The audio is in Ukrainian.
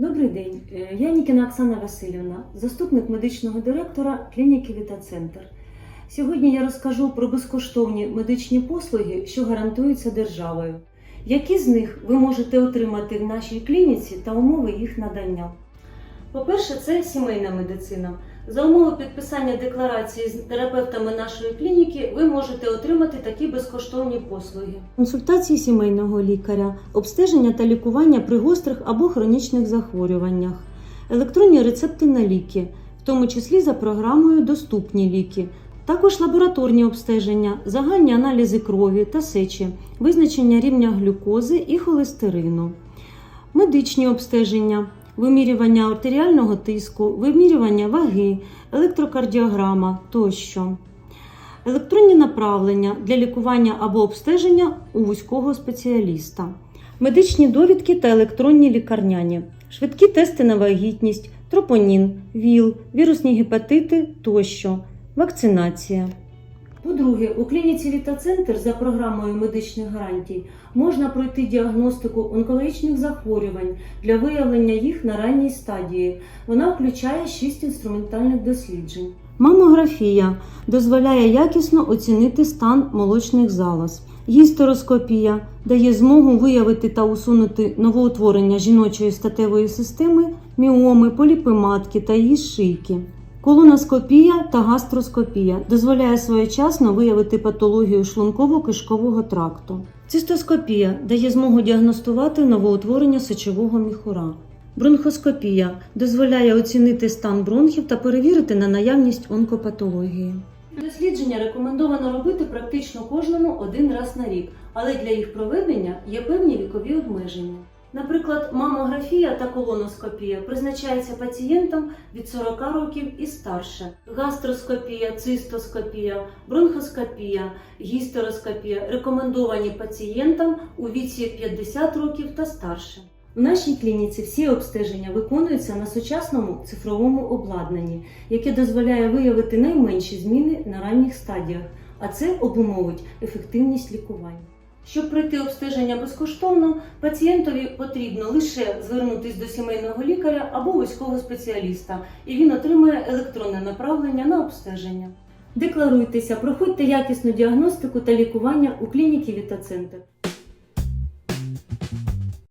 Добрий день, Е, я Нікіна Оксана Васильівна, заступник медичного директора клініки Вітацентр. Сьогодні я розкажу про безкоштовні медичні послуги, що гарантуються державою. Які з них ви можете отримати в нашій клініці та умови їх надання? По-перше, це сімейна медицина. За умови підписання декларації з терапевтами нашої клініки ви можете отримати такі безкоштовні послуги: консультації сімейного лікаря, обстеження та лікування при гострих або хронічних захворюваннях, електронні рецепти на ліки, в тому числі за програмою Доступні ліки. Також лабораторні обстеження, загальні аналізи крові та сечі, визначення рівня глюкози і холестерину, медичні обстеження, вимірювання артеріального тиску, вимірювання ваги, електрокардіограма тощо. Електронні направлення для лікування або обстеження у вузького спеціаліста, медичні довідки та електронні лікарняні, швидкі тести на вагітність, тропонін, ВІЛ, вірусні гепатити тощо, вакцинація. По-друге, у клініці Вітацентр за програмою медичних гарантій можна пройти діагностику онкологічних захворювань для виявлення їх на ранній стадії. Вона включає 6 інструментальних досліджень. Мамографія дозволяє якісно оцінити стан молочних залоз. Гістероскопія дає змогу виявити та усунути новоутворення жіночої статевої системи, міоми, поліпи матки та її шийки. Колоноскопія та гастроскопія дозволяє своєчасно виявити патологію шлунково-кишкового тракту. Цистоскопія дає змогу діагностувати новоутворення сечового міхура. Бронхоскопія дозволяє оцінити стан бронхів та перевірити на наявність онкопатології. Дослідження рекомендовано робити практично кожному один раз на рік, але для їх проведення є певні вікові обмеження. Наприклад, мамографія та колоноскопія призначається пацієнтам від 40 років і старше. Гастроскопія, цистоскопія, бронхоскопія, гістероскопія рекомендовані пацієнтам у віці 50 років та старше. В нашій клініці всі обстеження виконуються на сучасному цифровому обладнанні, яке дозволяє виявити найменші зміни на ранніх стадіях, а це обумовить ефективність лікування. Щоб пройти обстеження безкоштовно, пацієнтові потрібно лише звернутися до сімейного лікаря або військового спеціаліста, і він отримує електронне направлення на обстеження. Декларуйтеся, проходьте якісну діагностику та лікування у клініці Вітацентр.